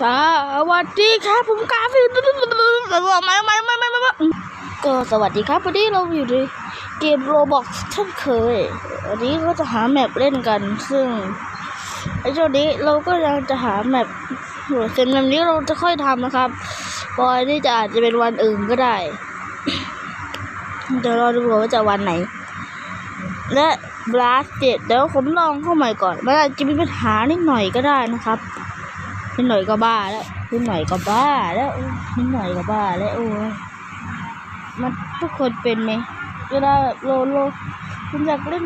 สวัสดีครับผมกาฟิลไม่ไม่ไม่ไม่ไม่ก็สวัสดีครับวันนี้เราอยู่ในเกมโรบอกเช่นเคยวันนี้ก็จะหาแมปเล่นกัน ซึ่งไอ้ช่วงนี้เราก็ยังจะหาแมปอยู่เสร็จแมปนี้เราจะค่อยทำนะครับปอยนี่จะอาจจะเป็นวันอื่นก็ได้เดี๋ยวรอดูว่าจะวันไหน และ บลัสเจ็ดเดี๋ยวผมลองเข้าใหม่ก่อนมันอาจจะมีปัญหานิดหน่อยก็ได้นะครับนิดหน่อยก็บ้าแล้วนิดหน่อยก็บ้าแล้วนิดหน่อยก็บ้าแล้วโอ้ยมันทุกคนเป็นไหมเวลาแบบโลโลคุณอยากเล่น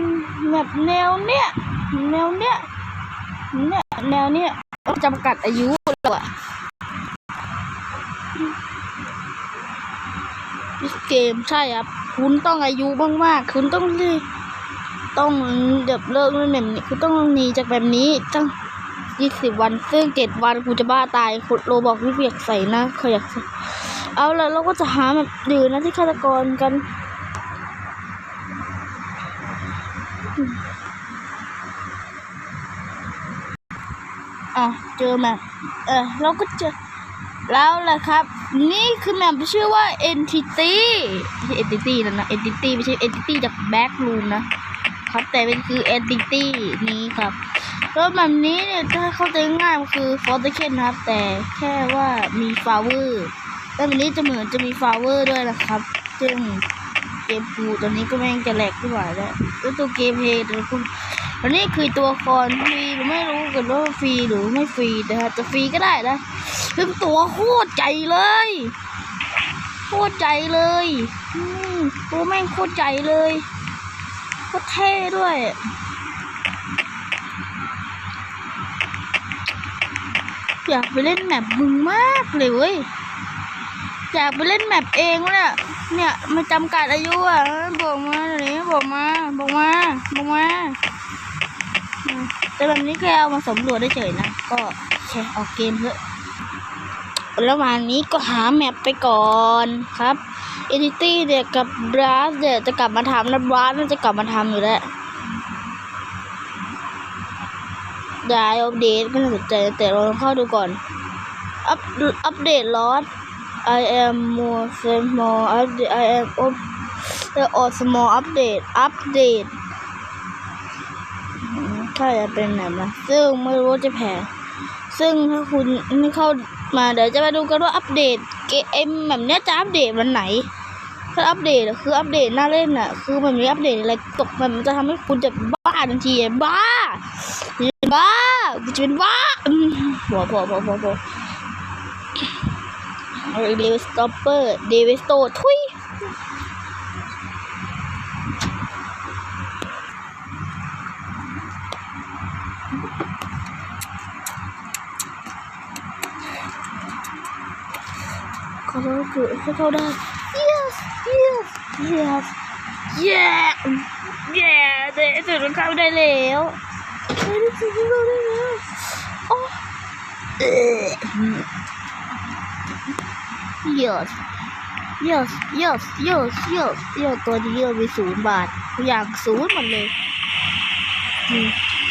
แบบแนวเนี้ยแนวเนี้ยเนี่ยแนวเนี้ยต้องจำกัดอายุแล้วอะเกมใช่ครับ คุณต้องอายุมากๆ คุณต้องรี ต้องแบบเลิกเล่นแบบนี้คุณต้องหนีจากแบบนี้ตั้งยี่สิบวัน ซึ่งเจ็ดวันกูจะบ้าตายขุดโลบอกวิเวียกใส่นะเขาอยากเอาละเราก็จะหาแบบดื่นนะที่ฆาตกรกันอะเจอแมปเออเราก็เจอแล้วแหละครับ นี่คือแมปที่ชื่อว่า entity ไม่ entity นะนะ entity ไม่ใช่ entity จาก backroom นะ ครับ แต่เป็นคือ entity นี้ครับแล้วแบบนี้เนี่ยถ้าเข้าใจง่ายมันคือ f o r t e n นะครับ แต่แค่ว่ามี flower แล้วแบบนี้จะเหมือนจะมี flower ด้วยนะครับ ซึ่งเกมปูตัวนี้ก็แม่งจะแหลกขึ้นมาแล้วแล้วตัวเกมเพย์ตัวคุณอันนี้คือตัวละครฟรีหรือไม่รู้กันว่าฟรีหรือไม่ฟรีแต่อาจจะฟรีก็ได้นะซึ่งตัวโคตรใจเลยโคตรใจเลย อืมตัวแม่งโคตรใจเลย โคตรเท่ด้วย อยากไปเล่นแมปมึงมากเลยเว้ย อยากไปเล่นแมปเองวะเนี่ย เนี่ยมาจำกัดอายุอะบอกมาเดี๋ยวนี้บอกมาบอกมาบอกมา แต่แบบนี้แค่เอามาสำรวจได้เฉยนะ ก็แชร์ออกเกมเถอะ ระหว่างนี้ก็หาแมปไปก่อนครับเอดิตี้เนี่ยกับบราสเนี่ยจะกลับมาทำนะบราสน่าจะกลับมาทำอยู่แล้วได้อัปเดตก็น่าสนใจแต่เราลองเข้าดูก่อน อัปอัปเดตลอส I am more small update I am up the or small update update ถ้าจะเป็นแบบนะซึ่งไม่รู้จะแพ้ซึ่งถ้าคุณไม่เข้า มาเดี๋ยวจะมาดูกันว่าอัปเดตเกมแบบเนี้ยจะอัปเดตวันไหน ถ้าอัปเดตคืออัปเดตหน้าเล่นอะ คือมันมีอัปเดตอะไรตกมันจะทำให้คุณจะบ้าทันทีอะบ้าบ้ากูจะเป็นบ้าพอพอพอพอพอเดวิสตอปเปอร์เดวิสโตทุย เขาต้องคือให้เขาได้ yes yes yes yeah yeah เดี๋ยวสุดมันเข้าได้แล้วเฮ้ยได้สุดมันเข้าได้แล้วโอ้เออ yes yes yes yes yes yes ตัวนี้เรามีศูนย์บาทอย่างศูนย์หมดเลย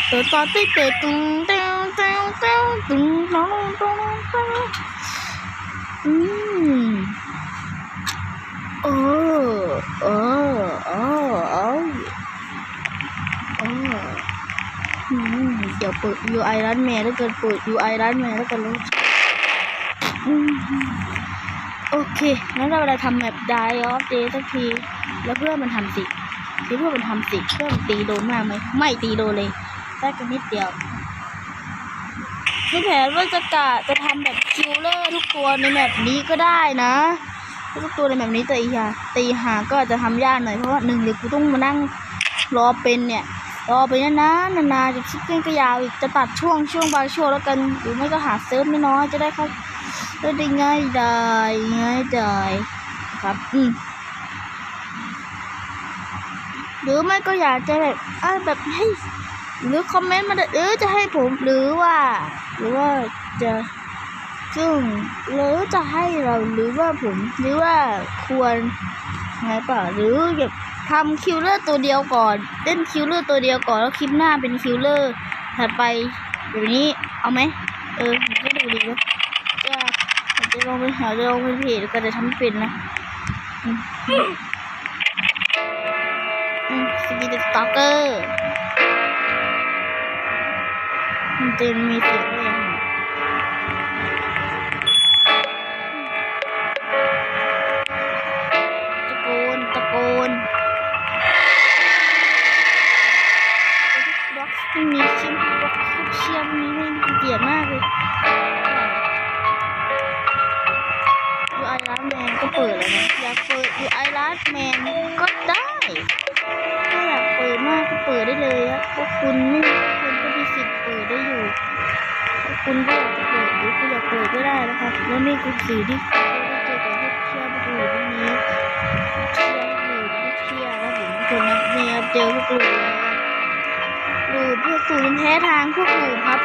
ตัวต่อเตะเตะตุ้งเต้งเต้งเต้งตุ้งน้องตุ้งตุ้ง อืมโอ้โอ้โอ้โอ้โอ้อืมเดี๋ยวเปิด UI ร้านแม่แล้วกันเปิด UI ร้านแม่แล้วกันลูกอืมโอเคงั้นเราจะทำแบบ die of day สักที แล้วเพื่อนมันทำสิเพื่อนมันทำสิเพื่อนมันตีโดนมากไหมไม่ตีโดนเลยได้กันนิดเดียวคือแผนว่าจะกะจะทำแบบ คิลเลอร์ทุกตัวในแบบนี้ก็ได้นะทุกตัวในแบบนี้ตีหาตีหาก็อาจจะทำยากหน่อยเพราะว่าหนึ่งเดี๋ยวกูต้องมานั่งรอเป็นเนี่ยรอไปนานๆนานๆจะคิดเล่นก็ยาวอีกจะตัดช่วงช่วงบางช่วงแล้วกันหรือไม่ก็หาเซิร์ฟไม่น้อยจะได้เข้าได้ง่ายได้ง่ายได้ครับอืมหรือไม่ก็อยากจะแบบอ่าแบบให้หรือคอมเมนต์มาเออจะให้ผมหรือว่า หรือว่าจะ ซึ่งหรือจะให้เราหรือว่าผมหรือว่าควรไงเปล่าหรือแบบทำคิวเลอร์ตัวเดียวก่อนเล่นคิวเลอร์ตัวเดียวก่อนแล้วคลิปหน้าเป็นคิวเลอร์ถัดไปเดี๋ยวนี้เอาไหมเออก็ดูดีวะจะจะลองไปหาจะลองไปเพจก็จะทำเป็นนะอืมอืมสกิลสตอกเกอร์มันจะมีเสียงด้วย คุณก็อยากจะเปิดหรือคุณอยากเปิดก็ได้นะครับแล้วนี่คือสีที่เจอกับพวกเชื่อพวกหลูพวกนี้เชียร์หลูพวกเชียร์นะผมทุกคนนะเนี่ยเจอพวกหลูแล้วครับหลูพวกศูนย์แท้ทางพวกหลูครับ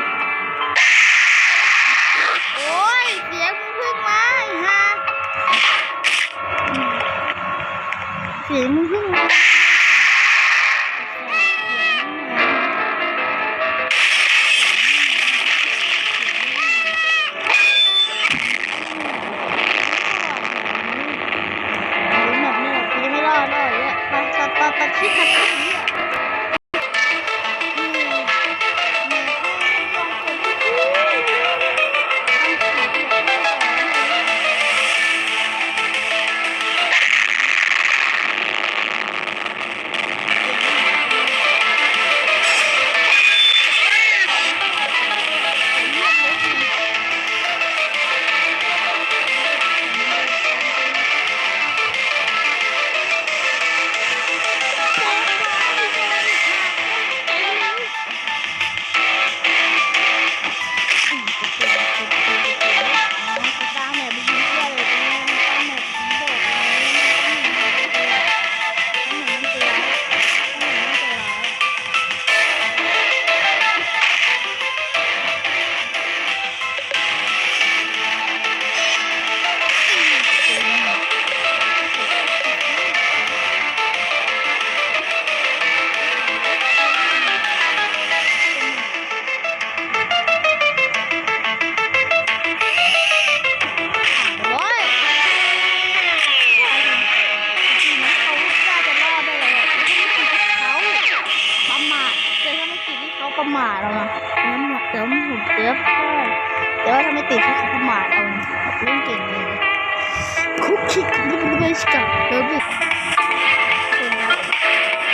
ดิบดิบสกับเบอร์บุก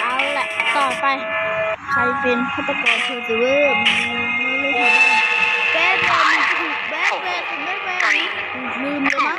เอาละต่อไป ใครเป็นฆาตกรเพอร์ซิเวอร์มีไม่รู้ใครบ้างแบทแมนถูกแบทแมนถูกแบทแมนถูกลืมเลยมั้ง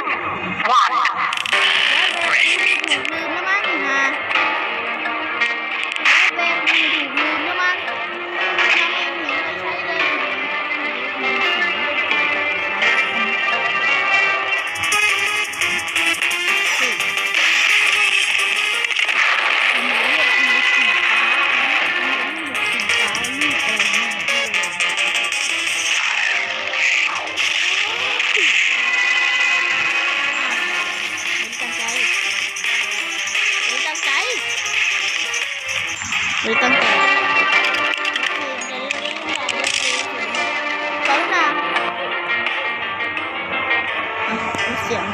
เสียง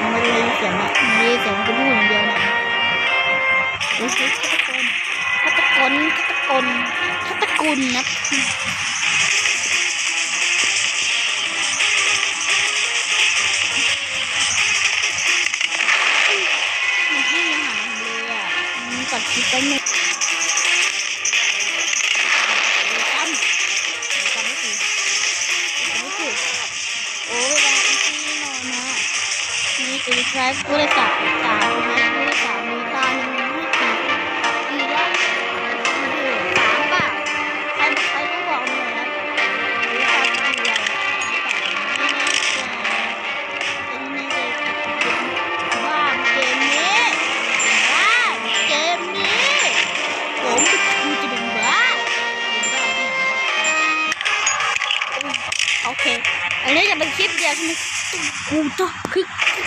มันไม่ได้ยินเสียงอะมันได้ยินเสียงจะพูดอย่างเดียวนะดูสิฆาตกรฆาตกรฆาตกรนะมันให้อาหารเลยอะมันกัดคิดไปหนึ่ง นี่คือใช้ผู้โดยสารสามนะผู้โดยสามีตาหนึ่งให้กี่กี่รอบสามเปล่าใครใครต้องบอกหน่อยนะหรือตากี่รอบไม่น่ใจไม่แน่ใจว่าเกมนี้ว่าเกมนี้ผมกูจะเป็นบ้าโอเค อันนี้จะเป็นคลิปเดียวใช่ไหม กูต้องคือ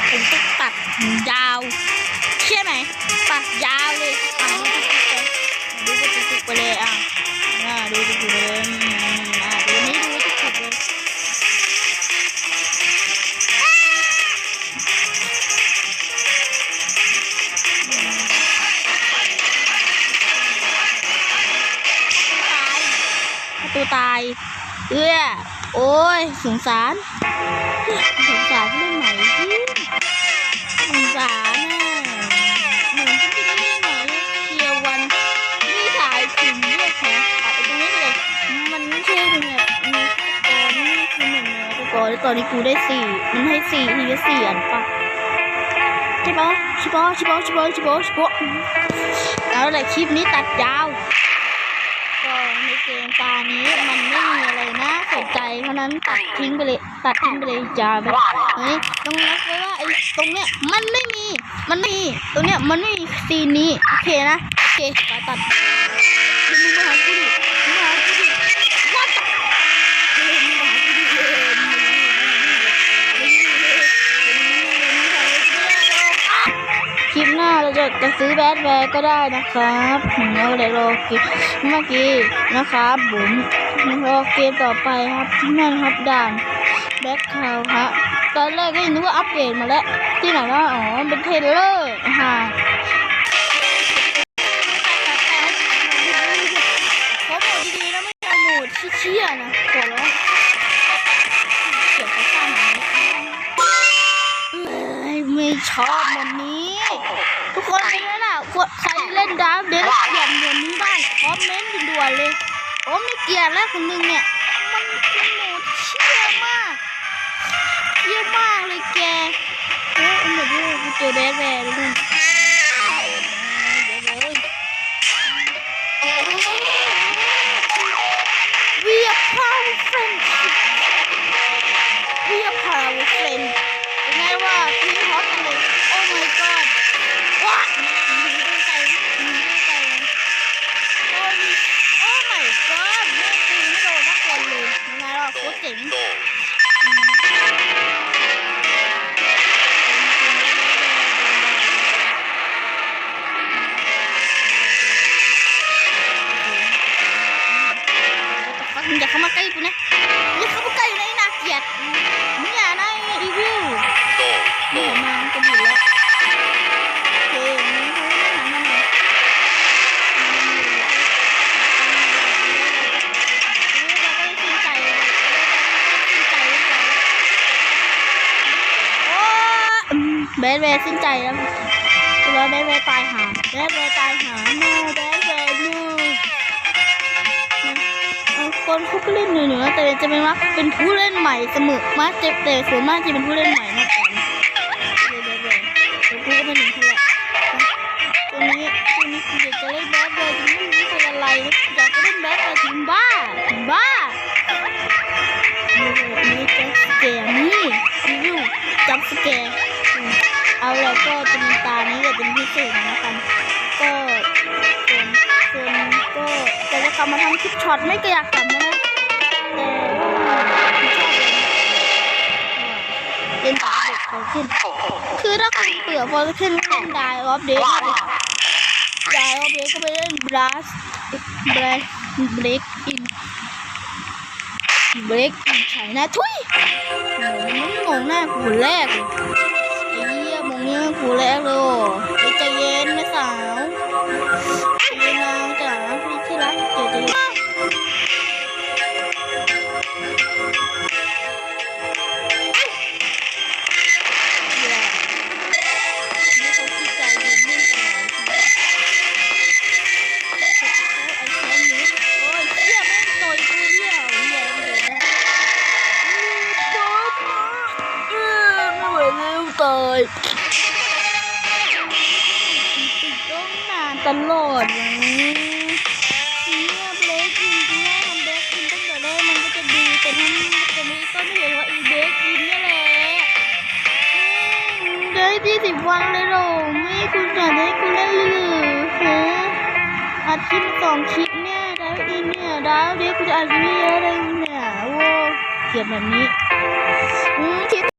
ผมต้องตัดยาวใช่ไหมตัดยาวเลยอ่ดูจะจุกไปเลยอะดูจะจุกไปเลยอะดูนี่ดูจะจุกเลยตัวตายเอื้อ โอ้ยสงสารสงสารผู้เล่นใหม่ที่สงสารน่ะเหมือนที่ผู้เล่นใหมเทียร์วันนี่ถ่ายถึงเรียกแขกตัดตรงนี้เลยมันไม่ใช่เป็นแบบนี้ตอนนี้คือหนึ่งนะแต่ก่อนแล้วตอนนี้กูได้สี่มันให้สี่ทีละสี่อันปะใช่ปะใช่ปะใช่ปะใช่ปะใช่ปะใช่ปะแล้วแหละคลิปนี้ตัดยาว ในเกมตานี้มันไม่มีอะไรน่าสนใจเพราะนั้นตัดทิ้งไปเลยตัดทิ้งไปเลยอย่าแบบเฮ้ยต้องนับไว้ว่าไอ้ตรงเนี้ยมันไม่มีมันไม่มีตรงเนี้ยมันไม่มีซีนนี้โอเคนะโอเคตัดตัดมึงมาหากูดิ คลิปหน้าเราจะจะซื้อแบดแวร์ก็ได้นะครับผมแล้วเดี๋ยวรอกิเมื่อกี้นะครับผมรอเกมต่อไปครับนั่นครับด่านแบ็คคาวครับตอนแรกก็ยังนึกว่าอัปเดตมาแล้ว ที่ไหนว่าอ๋อเป็นเทรลเลอร์ฮ่าขอโหมดดีๆนะไม่ใช่โหมดเชี่ยๆนะขอร้องเสียงเขาสร้นไม่ชอบวันนี้ ทุกคนเป็นไงล่ะใครเล่นดาวเดสเกียดเหมือนนี้บ้างคอมเมนต์ด่วนเลยโอ้ไม่เกียดแล้วคนหนึงเนี่ยมันเป็นโหมดเชี่ยมากเชี่ยมากเลยแกโอ้ยเดี๋ยวดูกูเจอแบดแวร์เลยเดี๋ยวเลย We are power friends We are power friends เป็นไงว่าทีมฮอตเลย Oh my god ว้าหนีด้วยใจหนีด้วยใจโอ้ my god อย่าเข้ามาใกล้กูนะอย่าเข้ามาใกล้เลยนะเกียด ดแวร์ชื่นใจแล้วแล้วแบดแวร์ตายหาแบดแวร์ตายหา no แบดแวร์ no เอาคนเขาก็เล่นอยู่ๆนะแต่จะเป็นว่าเป็นผู้เล่นใหม่เสมอมาเจ็บแต่ส่วนมากจะเป็นผู้เล่นใหม่มากกว่านะเลยเลยเลยแล้วกูก็ไม่หนึ่งคนละตัวนี้ตัวนี้กูอยากจะเล่นแบดเลยจริงๆไม่เป็นอะไรอยากจะเล่นแบดเลยจริงบ้าจริงบ้า ลับมาทำคลิปช็อตไม่ก็อยากทำนะแต่ว่านะเป็นตาเด็กโตขึ้น คือถ้าคุณเบื่อพอจะขึ้นเล่นได้ออฟเดตได้ออฟเดตก็ไปเล่นบลัสเบรกเบรกอินเบรกอินใช่นะทุยโอ้โหมันงงหน้ากูแรกไอ้เหี้ยมงเนี้ยกูแรกเลย ตลอดเลยเนี่ยเบรกอินกูว่าทำเบรกอินตั้งแต่แรกมันก็จะดีแต่ทำแต่ไม่ก็ไม่เห็นว่าอีเบรกอินนี่แหละได้ยี่สิบวันเลยเหรอไม่คุณอยากให้กูเล่นหรือฮะอาทิตย์สองคลิปเนี่ยดาวอินเนี่ยดาวเด็กกูจะอัดวิดีโออะไรเนี่ยโว้เกลียดแบบนี้อืมคลิป